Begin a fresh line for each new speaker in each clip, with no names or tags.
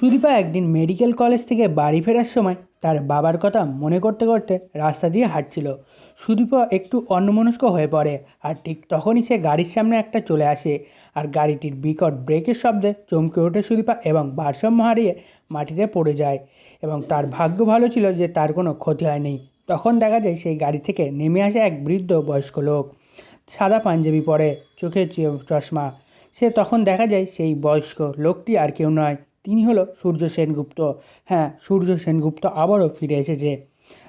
সুদীপা একদিন medical college থেকে বাড়ি ফেরার সময় তার বাবার কথা মনে করতে করতে রাস্তা দিয়ে হাঁটছিল। সুদীপা একটু অন্যমনস্ক হয়ে পড়ে আর ঠিক তখনই সে গাড়ির সামনে একটা চলে আসে আর গাড়িটির বিকট ব্রেকের শব্দে চমকে ওঠে সুদীপা এবং ভারসাম্য হারিয়ে মাটিতে পড়ে যায় এবং তার ভাগ্য ভালো ছিল যে তার কোনো ক্ষতি হয়নি। তখন দেখা যায় সেই গাড়ি থেকে নেমে আসে এক বৃদ্ধ বয়স্ক লোক। সাদা পাঞ্জাবি পরে, চোখে চশমা। সে তখন দেখা যায় সেই বয়স্ক লোকটি আর কেউ নয়। তিনি হলো সূর্য সেনগুপ্ত। হ্যাঁ সূর্য সেনগুপ্ত আবারও ফিরে এসেছে।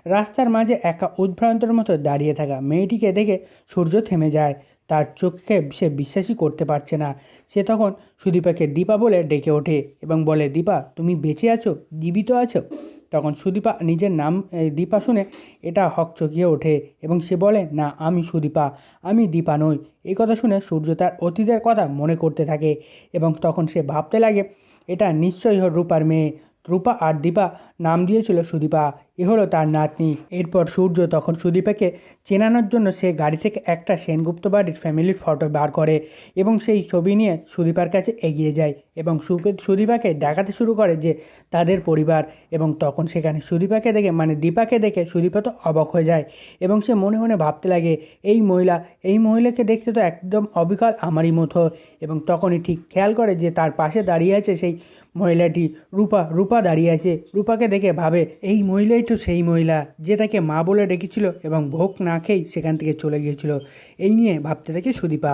রাস্তার মাঝে একা উদ্ভ্রান্তর মতো দাঁড়িয়ে থাকা মেয়েটিকে দেখে সূর্য থেমে যায়। তার চোখকে সে বিশ্বাসই করতে পারছে না। সে তখন সুদীপাকে দীপা বলে ডেকে ওঠে এবং বলে, দীপা, তুমি বেঁচে আছো? জীবিত আছো? তখন সুদীপা নিজের নাম দীপা শুনে এটা হকচকিয়ে ওঠে এবং সে বলে, না, আমি সুদীপা, আমি দীপা নই। এই কথা শুনে সূর্য তার অতীতের কথা মনে করতে থাকে এবং তখন সে ভাবতে লাগে এটা নিশ্চয়ই রূপার মেয়ে। রূপা আর দীপা নাম দিয়েছিল সুদীপা। এ হলো তার নাতনি। এরপর সূর্য তখন সুদীপাকে চেনানোর জন্য সে গাড়ি থেকে একটা সেনগুপ্ত বাড়ির ফ্যামিলির ফটো বার করে এবং সেই ছবি নিয়ে সুদীপার কাছে এগিয়ে যায় এবং সুদীপাকে দেখাতে শুরু করে যে তাদের পরিবার এবং তখন সেখানে সুদীপাকে দেখে মানে দীপাকে দেখে সুদীপা তো অবাক হয়ে যায় এবং সে মনে মনে ভাবতে লাগে, এই মহিলা, এই মহিলাকে দেখতে তো একদম অবিকল আমারই মতো। এবং তখনই ঠিক খেয়াল করে যে তার পাশে দাঁড়িয়ে আছে সেই মহিলাটি রূপা রূপা দাঁড়িয়ে আছে। রূপাকে দেখে ভাবে, এই মহিলাই তো সেই মহিলা যে তাকে মা বলে ডেকেছিল এবং ভোগ না খেয়েই সেখান থেকে চলে গিয়েছিল। এই নিয়ে ভাবতে থাকে সুদীপা।